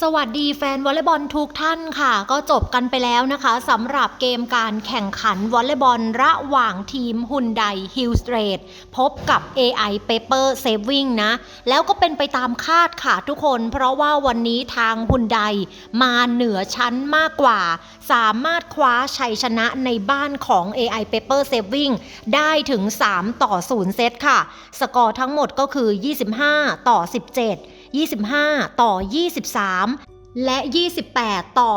สวัสดีแฟนวอลเลย์บอลทุกท่านค่ะ ก็จบกันไปแล้วนะคะสำหรับเกมการแข่งขันวอลเลย์บอลระหว่างทีมฮุนไดฮิลสเตรทพบกับ AI Paper Saving นะ แล้วก็เป็นไปตามคาดค่ะทุกคน เพราะว่าวันนี้ทางฮุนไดมาเหนือชั้นมากกว่า สามารถคว้าชัยชนะในบ้านของ AI Paper Saving ได้ถึง 3 ต่อ 0 เซตค่ะ สกอร์ทั้งหมดก็คือ 25 ต่อ 17 25 ต่อ 23 และ 28 ต่อ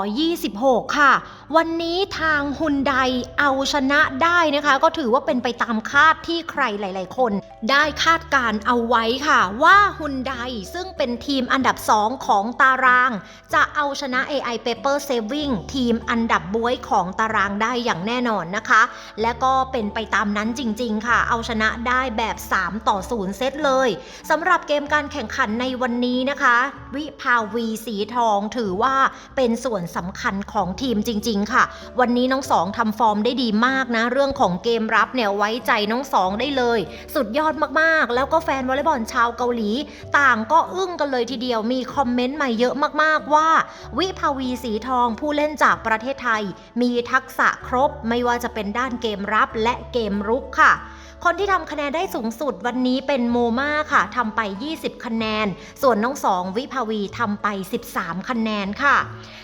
26 ค่ะ วันนี้ทางฮุนไดเอาชนะได้นะคะ ก็ถือว่าเป็นไปตามคาดที่ใครหลาย ๆ คน ได้คาดการเอาไว้ค่ะ ว่าฮุนไดซึ่งเป็นทีมอันดับ 2 ของตาราง จะเอาชนะ AI Paper Saving ทีมอันดับบวยของตารางได้อย่างแน่นอนนะคะ และก็เป็นไปตามนั้นจริง ๆ ค่ะ เอาชนะได้แบบ 3 ต่อ 0 เซตเลยสำหรับเกมการแข่งขันในวันนี้นะคะ วิภาวีสีทองถือว่าเป็นส่วนสำคัญของทีมจริง ๆ ค่ะ วันนี้น้องสองทำฟอร์มได้ดีมากนะ เรื่องของเกมรับเนี่ยไว้ใจน้องสองได้เลย สุดยอดมากๆ แล้วก็แฟนวอลเลย์บอลชาวเกาหลี ต่างก็อึ้งกันเลยทีเดียวมีคอมเมนต์มาเยอะมากๆว่า วิภาวีสีทองผู้เล่นจากประเทศไทย มีทักษะครบไม่ว่าจะเป็นด้านเกมรับและเกมรุกค่ะ คนที่ทำคะแนนได้สูงสุดวันนี้เป็นโมมาค่ะทำไป 20 คะแนน ส่วนน้องสองวิภาวีทำไป 13 คะแนนค่ะ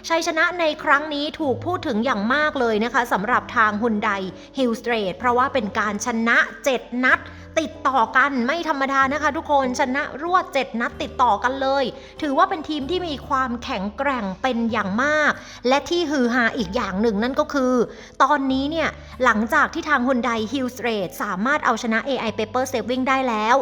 ชัยชนะในครั้งนี้ถูกพูดถึงอย่างมากเลยนะคะสำหรับทางฮุนไดฮิลสเตรทเพราะว่าเป็นการชนะ 7 นัดติดต่อกันไม่ธรรมดานะคะ ทุกคนชนะรวด 7 นัดติดต่อกันเลย ถือว่าเป็นทีมที่มีความแข็งแกร่งเป็นอย่างมาก และที่ฮือฮาอีกอย่างหนึ่งนั่นก็คือ ตอนนี้เนี่ย หลังจากที่ทางฮุนไดฮิลสเตรทสามารถเอาชนะ AI Paper Saving ได้แล้ว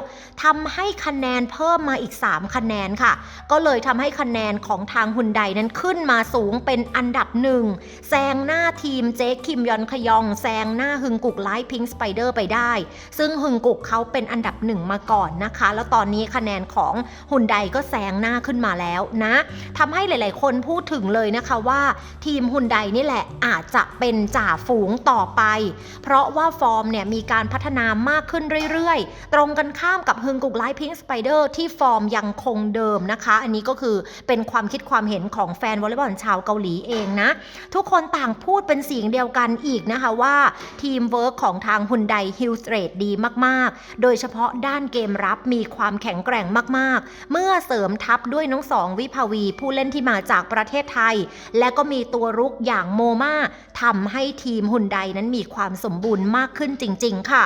ทำให้คะแนนเพิ่มมาอีก 3 คะแนนค่ะ ก็เลยทำให้คะแนนของทางฮุนไดนั้นขึ้นมาสูงเป็นอันดับหนึ่งแซงหน้าทีมเจ๊คิมยอนขยองแซงหน้าฮึงกุกไลท์พิงสไปเดอร์ไปได้ ซึ่งฮึงกุกเขาเป็นอันดับหนึ่งมาก่อนนะคะ แล้วตอนนี้คะแนนของฮุนไดก็แซงหน้าขึ้นมาแล้วนะทำให้หลาย ๆ คนพูดถึงเลยนะคะว่าทีมฮุนไดนี่แหละอาจจะเป็นจ่าฝูงต่อไป เพราะว่าฟอร์มเนี่ยมีการพัฒนามากขึ้นเรื่อย ๆ ตรงกันข้ามกับฮึงกุกไลท์พิงสไปเดอร์ที่ฟอร์มยังคงเดิมนะคะ อันนี้ก็คือเป็นความคิดความเห็นของแฟนวอลเลย์บอลชาวเกาหลีเองนะ ทุกคนต่างพูดเป็นเสียงเดียวกันอีกนะคะว่าทีมเวิร์กของทางฮุนไดฮิลสเตรทดีมากๆโดยเฉพาะด้านเกมรับมีความแข็งแกร่งมากๆ เมื่อเสริมทัพด้วยน้องสองวิภาวี ผู้เล่นที่มาจากประเทศไทย และก็มีตัวรุกอย่างโมมาทำให้ทีมฮุนไดนั้นมีความสมบูรณ์มากขึ้นจริง ๆ ค่ะ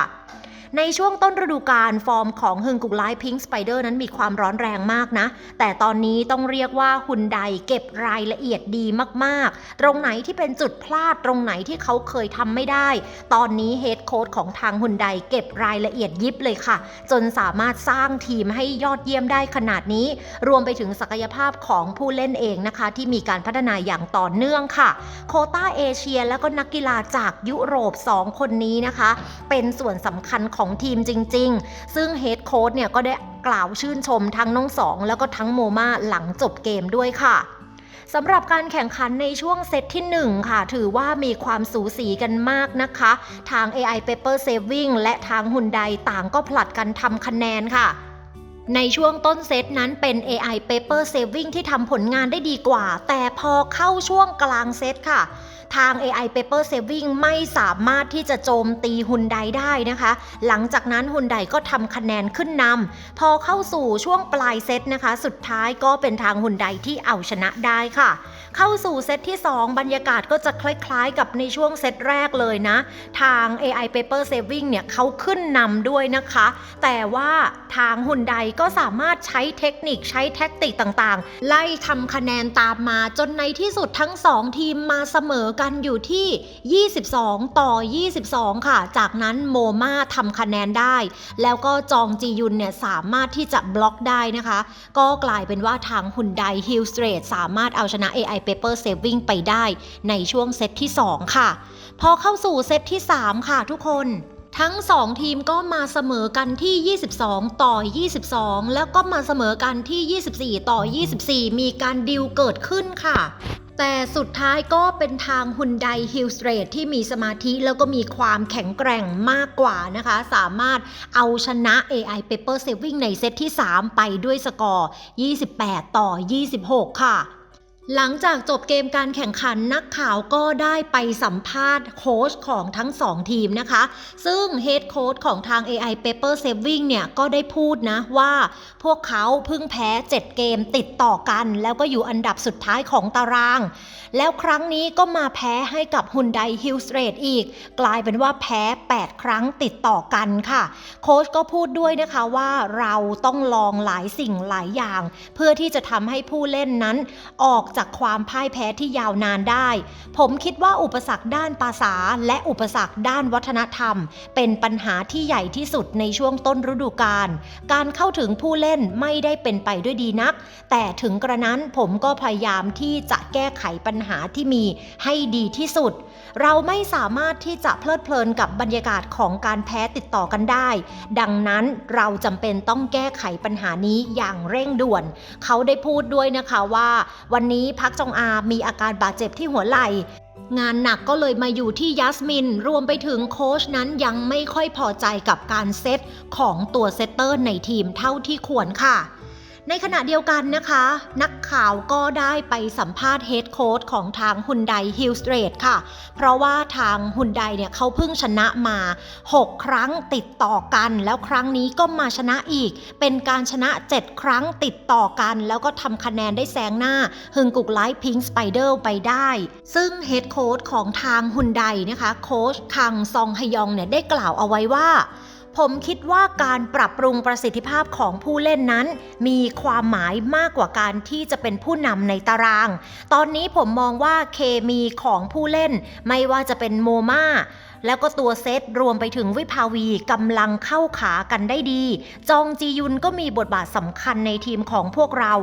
ในช่วงต้นฤดูกาลฟอร์มของฮึงกุกไลพิงสไปเดอร์นั้นมีความร้อนแรงมากนะ แต่ตอนนี้ต้องเรียกว่าฮุนไดเก็บรายละเอียดดีมากๆ ตรงไหนที่เป็นจุดพลาดตรงไหนที่เขาเคยทำไม่ได้ ตอนนี้เฮดโค้ชของทางฮุนไดเก็บรายละเอียดยิบเลยค่ะ จนสามารถสร้างทีมให้ยอดเยี่ยมได้ขนาดนี้ รวมไปถึงศักยภาพของผู้เล่นเองนะคะ ที่มีการพัฒนาอย่างต่อเนื่องค่ะ โคต้าเอเชีย แล้วก็นักกีฬาจากยุโรป 2 คนนี้นะคะ เป็นส่วนสำคัญของทีมจริง ๆ ซึ่งเฮดโค้ชเนี่ยก็ได้กล่าวชื่นชมทั้งน้องสองแล้วก็ทั้งโมมาหลังจบเกมด้วยค่ะสำหรับการแข่งขันในช่วงเซตที่ 1 ค่ะ ถือว่ามีความสูสีกันมากนะคะ ทาง AI Paper Saving และทางฮุนไดต่างก็ผลัดกันทำคะแนนค่ะ ในช่วงต้นเซตนั้นเป็น AI Paper Saving ที่ทำผลงานได้ดีกว่า แต่พอเข้าช่วงกลางเซตค่ะ ทาง AI Paper Saving ไม่สามารถที่จะโจมตีฮุนไดได้นะคะ หลังจากนั้นฮุนไดก็ทำคะแนนขึ้นนำพอเข้าสู่ช่วงปลายเซตนะคะ สุดท้ายก็เป็นทางฮุนไดที่เอาชนะได้ค่ะ เข้าสู่เซตที่ 2 บรรยากาศก็จะคล้ายๆ กับในช่วงเซตแรกเลยนะ ทาง AI Paper Saving เนี่ยเขาขึ้นนำด้วยนะคะ แต่ว่าทางฮุนไดก็สามารถใช้เทคนิคใช้แท็กติกต่างๆ ไล่ทำคะแนนตามมาจนในที่สุดทั้ง 2 ทีมมาเสมอกันอยู่ที่ 22 ต่อ 22 ค่ะ จากนั้นโมมาทำคะแนนได้ แล้วก็จองจียุนเนี่ยสามารถที่จะบล็อกได้นะคะ ก็กลายเป็นว่าทางฮุนไดฮิลสเตรทสามารถเอาชนะ AI Paper Saving ไปได้ในช่วงเซตที่ 2 ค่ะ พอเข้าสู่เซตที่ 3 ค่ะทุกคน ทั้ง 2 ทีมก็มาเสมอกันที่ 22 ต่อ 22 แล้วก็มาเสมอกันที่ 24 ต่อ 24 มีการดิวเกิดขึ้นค่ะ แต่สุดท้ายก็เป็นทางฮุนไดฮิลสเตรทที่มีสมาธิแล้วก็มีความแข็งแกร่งมากกว่านะคะ สามารถเอาชนะ AI Paper Saving ในเซตที่ 3 ไปด้วยสกอร์ 28 ต่อ 26 ค่ะ หลังจากจบเกมการแข่งขันนักข่าวก็ได้ไปสัมภาษณ์โค้ชของทั้ง2ทีมนะคะ ซึ่งเฮดโค้ชของทาง AI Paper Saving เนี่ยก็ได้พูดนะว่าพวกเขาเพิ่งแพ้ 7 เกมติดต่อกัน แล้วก็อยู่อันดับสุดท้ายของตาราง แล้วครั้งนี้ก็มาแพ้ให้กับ Hyundai h i l l s t r a t อีก กลายเป็นว่าแพ้ 8 ครั้งติดต่อกันค่ะ โค้ชก็พูดด้วยนะคะว่าเราต้องลองหลายสิ่งหลายอย่าง เพื่อที่จะทำให้ผู้เล่นนั้นออกจากความพ่ายแพ้ที่ยาวนานได้ ผมคิดว่าอุปสรรคด้านภาษา และอุปสรรคด้านวัฒนธรรม เป็นปัญหาที่ใหญ่ที่สุดในช่วงต้นฤดูกาล การเข้าถึงผู้เล่นไม่ได้เป็นไปด้วยดีนัก แต่ถึงกระนั้นผมก็พยายามที่จะแก้ไขปัญหาที่มีให้ดีที่สุด เราไม่สามารถที่จะเพลิดเพลินกับบรรยากาศของการแพ้ติดต่อกันได้ ดังนั้นเราจำเป็นต้องแก้ไขปัญหานี้อย่างเร่งด่วน เขาได้พูดด้วยนะคะว่า วันนี้พักจองอามีอาการบาดเจ็บที่หัวไหล่ งานหนักก็เลยมาอยู่ที่ยัสมิน รวมไปถึงโค้ชนั้นยังไม่ค่อยพอใจกับการเซตของตัวเซตเตอร์ในทีมเท่าที่ควรค่ะ ในขณะเดียวกันนะคะ นักข่าวก็ได้ไปสัมภาษณ์เฮดโค้ชของทางฮุนไดฮิลสเตรทค่ะ เพราะว่าทางฮุนไดเนี่ยเขาเพิ่งชนะมา 6 ครั้งติดต่อกัน แล้วครั้งนี้ก็มาชนะอีก เป็นการชนะ 7 ครั้งติดต่อกัน แล้วก็ทำคะแนนได้แซงหน้าฮึงกุกไลท์พิงสไปเดอร์ไปได้ ซึ่งเฮดโค้ชของทางฮุนไดนะคะโค้ชคังซองฮยองเนี่ยได้กล่าวเอาไว้ว่า ผมคิดว่าการปรับปรุงประสิทธิภาพของผู้เล่นนั้น มีความหมายมากกว่าการที่จะเป็นผู้นำในตาราง ตอนนี้ผมมองว่าเคมีของผู้เล่น ไม่ว่าจะเป็นโมมา แล้วก็ตัวเซตรวมไปถึงวิภาวีกำลังเข้าขากันได้ดี จองจียุนก็มีบทบาทสำคัญในทีมของพวกเรา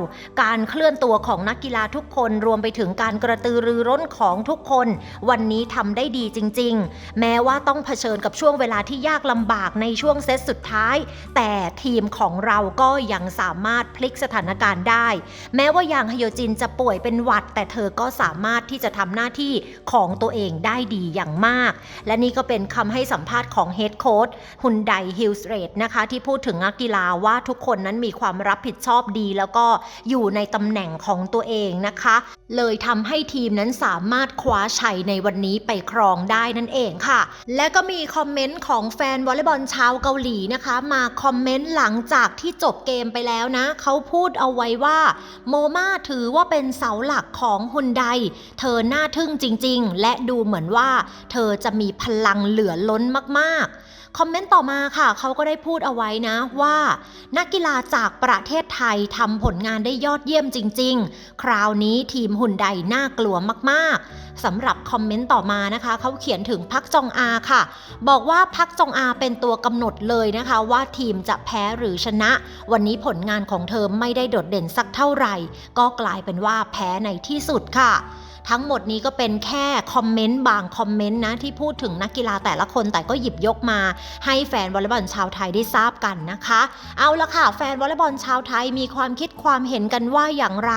การเคลื่อนตัวของนักกีฬาทุกคนรวมไปถึงการกระตือรือร้นของทุกคน วันนี้ทำได้ดีจริง ๆ แม้ว่าต้องเผชิญกับช่วงเวลาที่ยากลำบากในช่วงเซตสุดท้าย แต่ทีมของเราก็ยังสามารถพลิกสถานการณ์ได้ แม้ว่ายางฮโยจินจะป่วยเป็นหวัด แต่เธอก็สามารถที่จะทำหน้าที่ของตัวเองได้ดีอย่างมาก และนี่ก็เป็นคำให้สัมภาษณ์ของเฮดโค้ชฮุนไดฮิลส์เรดนะคะที่พูดถึงนักกีฬาว่าทุกคนนั้นมีความรับผิดชอบดี แล้วก็อยู่ในตำแหน่งของตัวเองนะคะ เลยทำให้ทีมนั้นสามารถคว้าชัยในวันนี้ไปครองได้นั่นเองค่ะ และก็มีคอมเมนต์ของแฟนวอลเลย์บอลชาวเกาหลีนะคะ มาคอมเมนต์หลังจากที่จบเกมไปแล้วนะ เขาพูดเอาไว้ว่าโมมาถือว่าเป็นเสาหลักของฮุนไดเธอหน่าทึ่งจริง ๆ และดูเหมือนว่า เธอจะมีพลังเหลือล้นมากๆ คอมเมนต์ต่อมาค่ะ เขาก็ได้พูดเอาไว้นะว่า นักกีฬาจากประเทศไทยทำผลงานได้ยอดเยี่ยมจริง ๆ คราวนี้ทีมหุ่นใดน่ากลัวมากๆสำหรับคอมเมนต์ต่อมานะคะ เขาเขียนถึงพักจองอาค่ะ บอกว่าพักจองอาเป็นตัวกำหนดเลยนะคะ ว่าทีมจะแพ้หรือชนะ วันนี้ผลงานของเธอไม่ได้โดดเด่นสักเท่าไหร่ ก็กลายเป็นว่าแพ้ในที่สุดค่ะ ทั้งหมดนี้ก็เป็นแค่คอมเมนต์บางคอมเมนต์นะที่พูดถึงนักกีฬาแต่ละคนแต่ก็หยิบยกมา ให้แฟนวอลเลย์บอลชาวไทยได้ทราบกันนะคะ เอาละค่ะ แฟนวอลเลย์บอลชาวไทยมีความคิดความเห็นกันว่าอย่างไร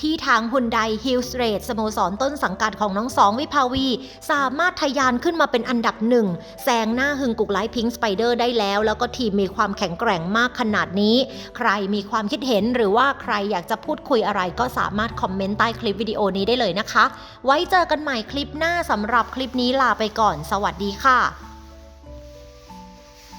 ที่ทางฮุนไดฮิลสเรทสโมสรต้นสังกัดของน้องสองวิภาวี สามารถทะยานขึ้นมาเป็นอันดับหนึ่งแซงหน้าฮึงกุกไลท์พิงสไปเดอร์ได้แล้ว แล้วก็ทีมมีความแข็งแกร่งมากขนาดนี้ ใครมีความคิดเห็นหรือว่าใครอยากจะพูดคุยอะไรก็สามารถคอมเมนต์ใต้คลิปวิดีโอนี้ได้เลยนะคะไว้เจอกันใหม่คลิปหน้าสำหรับคลิปนี้ลาไปก่อน สวัสดีค่ะ